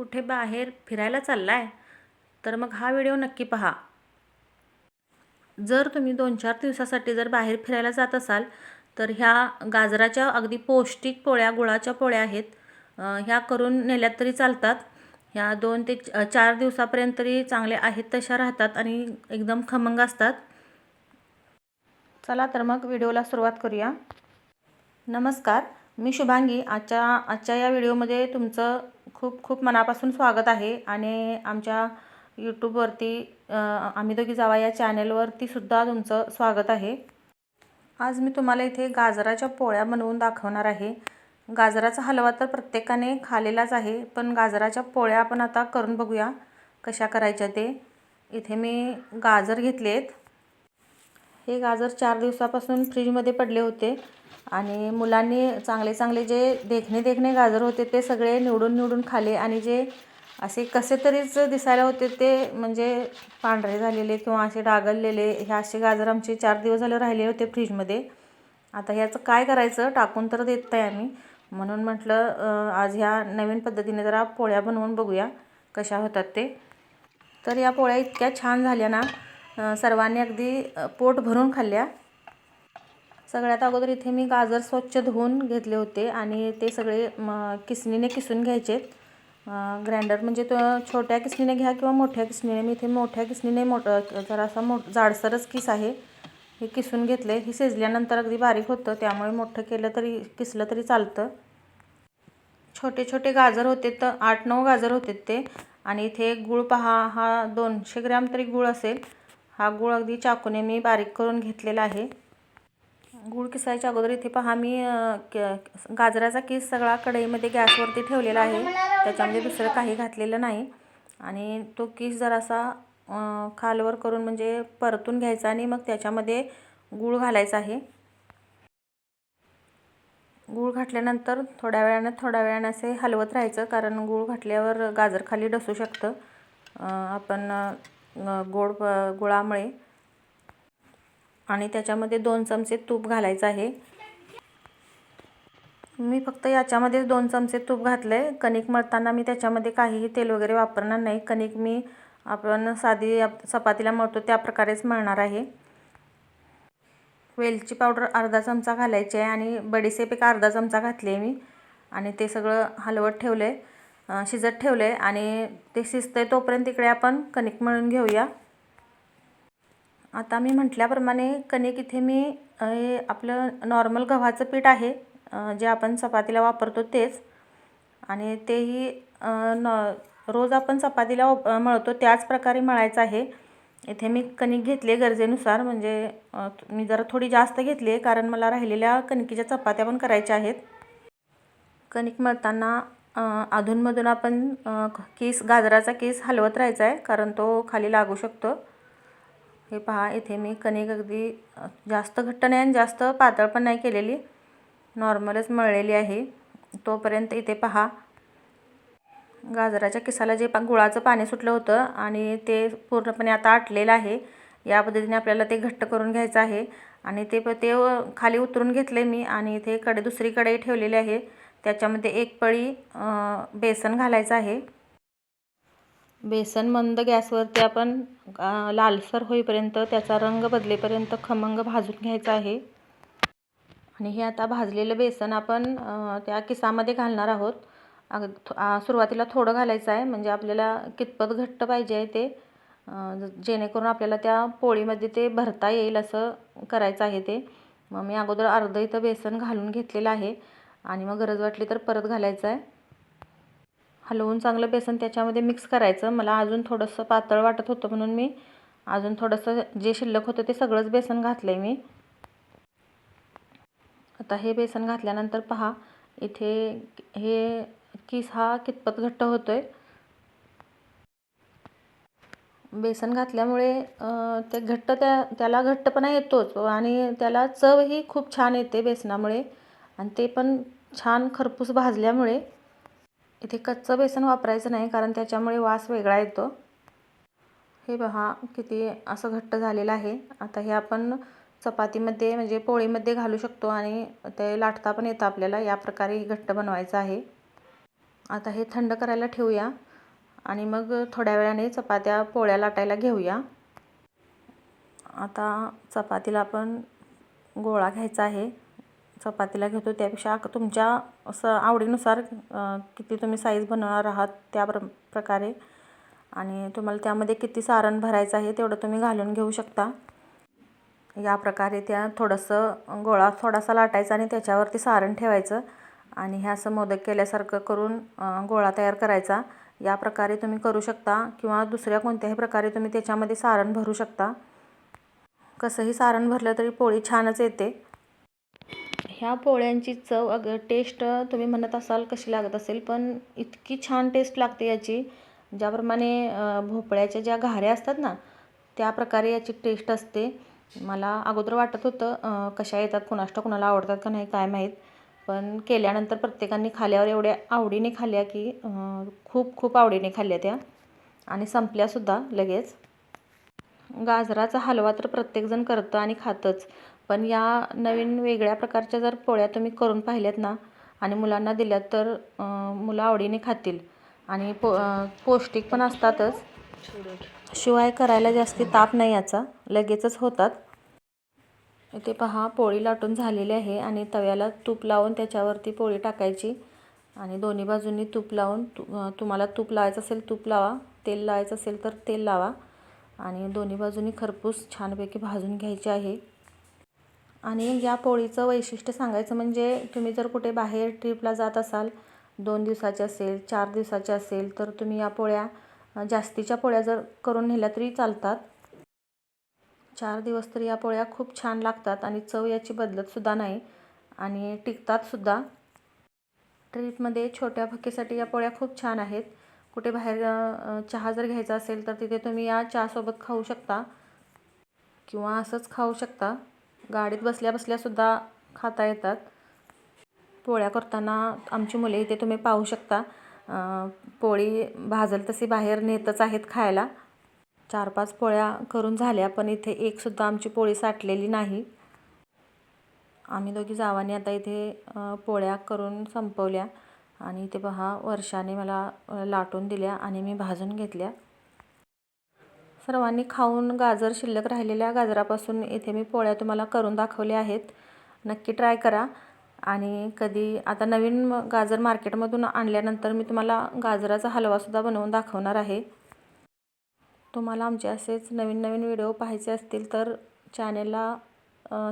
कुठे बाहेर फिरायला चालला आहे तर मग हा व्हिडिओ नक्की पहा. जर तुम्ही दोन चार दिवसासाठी जर बाहेर फिरायला जात असाल तर ह्या गाजराच्या अगदी पौष्टिक पोळ्या गुळाच्या पोळ्या आहेत. ह्या करून नेल्यात तरी चालतात. ह्या दोन ते च- चार दिवसापर्यंत तरी चांगले आहेत तशा राहतात आणि एकदम खमंग असतात. चला तर मग व्हिडिओला सुरुवात करूया. नमस्कार मी शुभांगी. आजच्या आजच्या या व्हिडिओमध्ये तुमचं खूप खूप मनापासून स्वागत आहे. आणि आमच्या यूट्यूबवरती आम्ही दोघी जावा या चॅनेलवरती सुद्धा तुमचं स्वागत आहे. आज मी तुम्हाला इथे गाजराच्या पोळ्या बनवून दाखवणार आहे. गाजराचा हलवा तर प्रत्येकाने खालेलाच आहे पण गाजराच्या पोळ्या आपण आता करून बघूया कशा करायच्या ते. इथे मी गाजर घेतले आहेत हे गाजर चार दिवसापासून फ्रीजमध्ये पडले होते. आणि मुलांनी चांगले चांगले जे देखणे देखणे गाजर होते ते सगळे निवडून निवडून खाले आणि जे असे कसे तरीच दिसायला होते ते म्हणजे पांढरे झालेले किंवा असे डागललेले हे असे गाजर आमचे चार दिवस झाले राहिले होते फ्रीजमध्ये. आता ह्याचं काय करायचं? टाकून तर देत आहे आम्ही. म्हणून म्हटलं आज ह्या नवीन पद्धतीने जरा पोळ्या बनवून बघूया कशा होतात ते. तर या पोळ्या इतक्या छान झाल्या ना सर्वांनी अगदी पोट भरून खाल्ल्या. सगळ्यात अगोदर इथे मी गाजर स्वच्छ धुवून घेतले होते आणि ते सगळे किसणीने किसून घ्यायचे. ग्राइंडर म्हणजे तो छोट्या किसणीने घ्या किंवा मोठ्या किसणीने. मी इथे मोठ्या किसणीने मोठं जरासा मो जाडसरच किस आहे. हे किसून घेतले. हे शिजल्यानंतर अगदी बारीक होतं. त्यामुळे मोठं केलं तरी किसलं तरी चालतं. छोटे छोटे गाजर होते तर आठ नऊ गाजर होते ते. आणि इथे गुळ पहा. हा दोनशे ग्रॅम तरी गुळ असेल. हा गूळ अगदी चाकूने मी बारीक करून घेतलेला आहे. गूळ किसायच्या अगोदर इथे पहा मी क- गाजराचा किस सगळा कढईमध्ये गॅसवरती ठेवलेला आहे. त्याच्यामध्ये दुसरं काही घातलेलं नाही. आणि तो किस जरासा खालवर करून म्हणजे परतून घ्यायचा आणि मग त्याच्यामध्ये गूळ घालायचा आहे. गूळ घातल्यानंतर थोड्या वेळानं थोड्या वेळानं असे हलवत राहायचं कारण गूळ घातल्यावर गाजर खाली डसू शकतं. आपण गोड प- गुळामुळे. आणि त्याच्यामध्ये दोन चमचे तूप घालायचं आहे. मी फक्त याच्यामध्येच दोन चमचे तूप घातलं आहे कणिक मळताना मी त्याच्यामध्ये काहीही तेल वगैरे वापरणार नाही. कणिक मी आपण साधी आप- चपातीला मळतो त्या प्रकारेच मळणार आहे. वेलची पावडर अर्धा चमचा घालायची आहे आणि बडीसेप एक अर्धा चमचा घातली आहे मी. आणि ते सगळं हलवत ठेवलं आहे शिजत ठेवलं आहे आणि ते शिजतं आहे तोपर्यंत इकडे आपण कणिक मळून घेऊया. आता मी म्हटल्याप्रमाणे कणिक इथे मी आपलं नॉर्मल गव्हाचं पीठ आहे जे आपण चपातीला वापरतो तेच. आणि तेही नॉ रोज आपण चपातीला मळतो त्याच प्रकारे मळायचं आहे. इथे मी कणिक घेतली आहे गरजेनुसार म्हणजे मी जरा थोडी जास्त घेतली आहे कारण मला राहिलेल्या कणकीच्या चपात्या पण करायच्या आहेत. कणिक मळताना अधूनमधून आपण केस गाजराचा केस हलवत राहायचा आहे कारण तो खाली लागू शकतो. हे पहा इथे मी कणिक अगदी जास्त घट्ट नाही आणि जास्त पातळ पण नाही केलेली. नॉर्मलच मळलेली आहे. तोपर्यंत इथे पहा. गाजराच्या केसाला जे पा गुळाचं पाणी सुटलं होतं आणि ते पूर्णपणे आता आटलेलं आहे या पद्धतीने आपल्याला ते घट्ट करून घ्यायचं आहे. आणि ते प ते खाली उतरून घेतले मी आणि इथे कडे दुसरी कढई ठेवलेली आहे. त्याच्यामध्ये एक पळी बेसन घालायचं आहे. बेसन मंद गॅसवरती आपण लालसर होईपर्यंत त्याचा रंग बदलेपर्यंत खमंग भाजून घ्यायचा आहे. आणि हे आता भाजलेलं बेसन आपण त्या किसामध्ये घालणार आहोत. अग सुरुवातीला थोडं घालायचं आहे म्हणजे आपल्याला कितपत घट्ट पाहिजे आहे ते जेणेकरून आपल्याला त्या पोळीमध्ये ते भरता येईल असं करायचं आहे ते. मग मी अगोदर अर्धं इथं बेसन घालून घेतलेलं आहे. आणि मग गरज वाटली तर परत घालायचं आहे हलवून चांगलं बेसन त्याच्यामध्ये मिक्स करायचं. मला अजून थोडंसं पातळ वाटत होतं म्हणून मी अजून थोडंसं जे शिल्लक होतं ते सगळंच बेसन घातलं आहे मी. आता हे बेसन घातल्यानंतर पहा इथे हे किस हा कितपत घट्ट होतो आहे बेसन घातल्यामुळे ते घट्ट त्या त्याला घट्टपणा येतोच आणि त्याला चवही खूप छान येते बेसनामुळे. आणि ते पण छान खरपूस भाजल्यामुळे इथे कच्चं बेसन वापरायचं नाही कारण त्याच्यामुळे वास वेगळा येतो. हे पहा किती असं घट्ट झालेलं आहे. आता हे आपण चपातीमध्ये म्हणजे पोळीमध्ये घालू शकतो आणि ते लाटता पण येतं आपल्याला. या प्रकारे घट्ट बनवायचं आहे. आता हे थंड करायला ठेवूया आणि मग थोड्या वेळाने चपात्या पोळ्या लाटायला घेऊया. आता चपातीला आपण गोळा घ्यायचा आहे. चपातीला घेतो. त्यापेक्षा तुमच्या असं आवडीनुसार किती तुम्ही साईज बनवणार आहात त्या प्र प्रकारे. आणि तुम्हाला त्यामध्ये किती सारण भरायचं आहे तेवढं तुम्ही घालून घेऊ शकता. या प्रकारे त्या थोडंसं गोळा थोडासा लाटायचा आणि त्याच्यावरती सारण ठेवायचं. आणि हे असं मोदक केल्यासारखं करून गोळा तयार करायचा. या प्रकारे तुम्ही करू शकता किंवा दुसऱ्या कोणत्याही प्रकारे तुम्ही त्याच्यामध्ये सारण भरू शकता. कसंही सारण भरलं तरी पोळी छानच येते. ह्या पोळ्यांची चव अगं टेस्ट तुम्ही म्हणत असाल कशी लागत असेल पण इतकी छान टेस्ट लागते याची. ज्याप्रमाणे भोपळ्याच्या ज्या घाऱ्या असतात ना त्या प्रकारे याची टेस्ट असते. मला अगोदर वाटत होतं कशा येतात कुणाष्ट कुणाला आवडतात का नाही काय माहीत. पण केल्यानंतर प्रत्येकाने खाल्यावर एवढ्या आवडीने खाल्ल्या की खूप खूप आवडीने खाल्ल्या त्या. आणि संपल्यासुद्धा लगेच. गाजराचा हलवा तर प्रत्येकजण करतं आणि खातंच. पण या नवीन वेगळ्या प्रकारच्या जर पोळ्या तुम्ही करून पाहिल्यात ना आणि मुलांना दिल्यात तर मुलं आवडीने खातील. आणि पो पौष्टिक पण असतातच. शिवाय करायला जास्ती ताप नाही याचा. लगेचच होतात. इथे पहा पोळी लाटून झालेली आहे आणि तव्याला तूप लावून त्याच्यावरती पोळी टाकायची. आणि दोन्ही बाजूंनी तूप लावून तु तुम्हाला तूप लावायचं असेल तूप लावा तेल लावायचं असेल तर तेल लावा. आणि दोन्ही बाजूंनी खरपूस छानपैकी भाजून घ्यायची आहे. आणि या पोळीचं वैशिष्ट्य सांगायचं म्हणजे तुम्ही जर कुठे बाहेर ट्रिपला जात असाल दोन दिवसाचे असेल चार दिवसाचे असेल तर तुम्ही या पोळ्या जास्तीच्या पोळ्या जर करून नेल्या तरी चालतात. चार दिवस तर या पोळ्या खूप छान लागतात आणि चव याची बदलतसुद्धा नाही आणि टिकतातसुद्धा ट्रीपमध्ये छोट्या भक्कीसाठी या पोळ्या खूप छान आहेत. कुठे बाहेर चहा जर घ्यायचा असेल तर तिथे तुम्ही या चहासोबत खाऊ शकता किंवा असंच खाऊ शकता. गाडीत बसल्या बसल्यासुद्धा खाता येतात. पोळ्या करताना आमची मुले इथे तुम्ही पाहू शकता. पोळी भाजल तशी बाहेर नेतच आहेत खायला. चार पाच पोळ्या करून झाल्या पण इथे एकसुद्धा आमची पोळी साठलेली नाही. आम्ही दोघी जावाने आता इथे पोळ्या करून संपवल्या. आणि इथे पहा वर्षाने मला लाटून दिल्या आणि मी भाजून घेतल्या. सर्वांनी खाऊन गाजर शिल्लक राहिलेल्या गाजरापासून इथे मी पोळ्या तुम्हाला करून दाखवल्या आहेत. नक्की ट्राय करा. आणि कधी आता नवीन गाजर मार्केटमधून आणल्यानंतर मी तुम्हाला गाजराचा हलवासुद्धा बनवून दाखवणार आहे. तुम्हाला आमचे असेच नवीन नवीन व्हिडिओ पाहायचे असतील तर चॅनेलला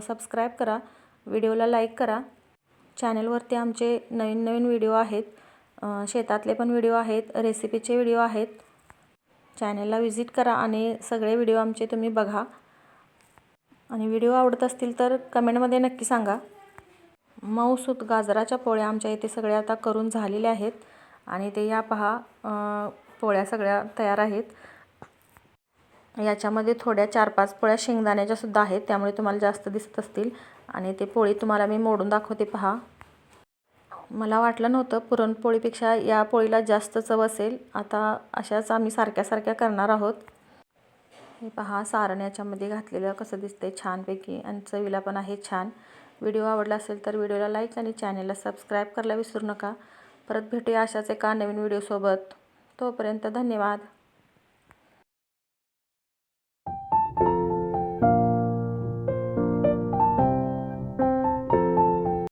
सबस्क्राईब करा. व्हिडिओला लाईक करा. चॅनलवरती आमचे नवीन नवीन व्हिडिओ आहेत. शेतातले पण व्हिडिओ आहेत. रेसिपीचे व्हिडिओ आहेत. चॅनलला व्हिजिट करा आणि सगळे व्हिडिओ आमचे तुम्ही बघा. आणि व्हिडिओ आवडत असतील तर कमेंटमध्ये नक्की सांगा. मऊसूत गाजराच्या पोळ्या आमच्या इथे सगळ्या आता करून झालेल्या आहेत आणि ते या पहा पोळ्या सगळ्या तयार आहेत. याच्यामध्ये थोड्या चार पाच पोळ्या शेंगदाण्याच्यासुद्धा आहेत त्यामुळे तुम्हाला जास्त दिसत असतील. आणि ते पोळी तुम्हाला मी मोडून दाखवते पहा. मला वाटलं नव्हतं. पुरणपोळीपेक्षा या पोळीला जास्त चव असेल. आता अशाच आम्ही सारख्या सारख्या करणार आहोत. हे पहा सारण याच्यामध्ये घातलेलं कसं दिसतंय छानपैकी आणि चवीला पण आहे छान. व्हिडिओ आवडला असेल तर व्हिडिओला लाईक आणि चॅनेलला सबस्क्राईब करायला विसरू नका. परत भेटूया अशाच एका नवीन व्हिडिओसोबत. तोपर्यंत धन्यवाद.